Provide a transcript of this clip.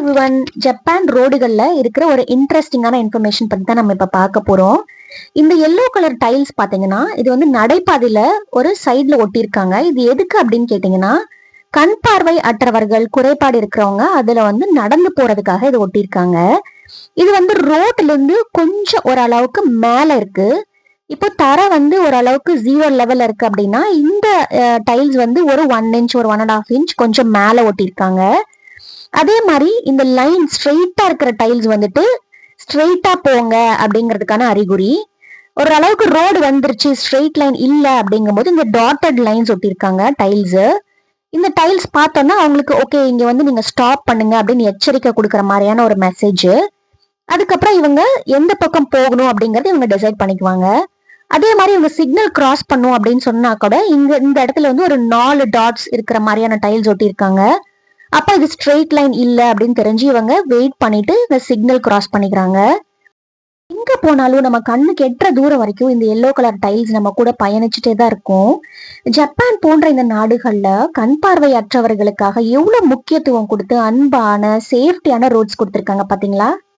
Everyone Japan ரோடுகள்ல இருக்கிற ஒரு இன்ட்ரெஸ்டிங்கான இன்ஃபர்மேஷன் பத்தி தான் நம்ம இப்ப பார்க்க போறோம். இந்த எல்லோ கலர் டைல்ஸ் பாத்தீங்கன்னா இது வந்து நடைபாதையில ஒரு சைடில் ஒட்டியிருக்காங்க. இது எதுக்கு அப்படின்னு கேட்டீங்கன்னா கண் பார்வை அற்றவர்கள் குறைபாடு இருக்கிறவங்க அதுல வந்து நடந்து போறதுக்காக இது ஒட்டியிருக்காங்க. இது வந்து ரோட்ல இருந்து கொஞ்சம் ஓரளவுக்கு மேல இருக்கு. இப்போ தர வந்து ஓரளவுக்கு ஜீரோ லெவல்ல இருக்கு அப்படின்னா இந்த டைல்ஸ் வந்து ஒரு ஒன் இன்ச் ஒரு ஒன் அண்ட் ஆஃப் இன்ச் கொஞ்சம் மேல ஒட்டியிருக்காங்க. அதே மாதிரி இந்த லைன் ஸ்ட்ரெயிட்டா இருக்கிற டைல்ஸ் வந்துட்டு ஸ்ட்ரெயிட்டா போங்க அப்படிங்கிறதுக்கான அறிகுறி. ஒரு அளவுக்கு ரோடு வந்துருச்சு ஸ்ட்ரெயிட் லைன் இல்லை அப்படிங்கும்போது இந்த டாட்டட் லைன்ஸ் ஒட்டியிருக்காங்க டைல்ஸ் இந்த டைல்ஸ் பார்த்தோன்னா அவங்களுக்கு ஓகே இங்க வந்து நீங்க ஸ்டாப் பண்ணுங்க அப்படின்னு எச்சரிக்கை கொடுக்குற மாதிரியான ஒரு மெசேஜ் அதுக்கப்புறம் இவங்க எந்த பக்கம் போகணும் அப்படிங்கறத இவங்க டிசைட் பண்ணிக்குவாங்க. அதே மாதிரி இவங்க சிக்னல் கிராஸ் பண்ணும் அப்படின்னு சொன்னா கூட இங்க இந்த இடத்துல வந்து ஒரு நாலு டாட்ஸ் இருக்கிற மாதிரியான டைல்ஸ் ஒட்டியிருக்காங்க. அப்போ இது ஸ்ட்ரெயிட் லைன் இல்லை அப்படின்னு தெரிஞ்சு இவங்க வெயிட் பண்ணிட்டு இந்த சிக்னல் கிராஸ் பண்ணிக்கிறாங்க. எங்க போனாலும் நம்ம கண்ணுக்கு எட்டுற தூரம் வரைக்கும் இந்த எல்லோ கலர் டைல்ஸ் நம்ம கூட பயணிச்சுட்டே தான் இருக்கும். ஜப்பான் போன்ற இந்த நாடுகள்ல கண் பார்வை அற்றவர்களுக்காக எவ்வளவு முக்கியத்துவம் கொடுத்து அன்பான சேஃப்டியான ரோட்ஸ் கொடுத்துருக்காங்க பாத்தீங்களா?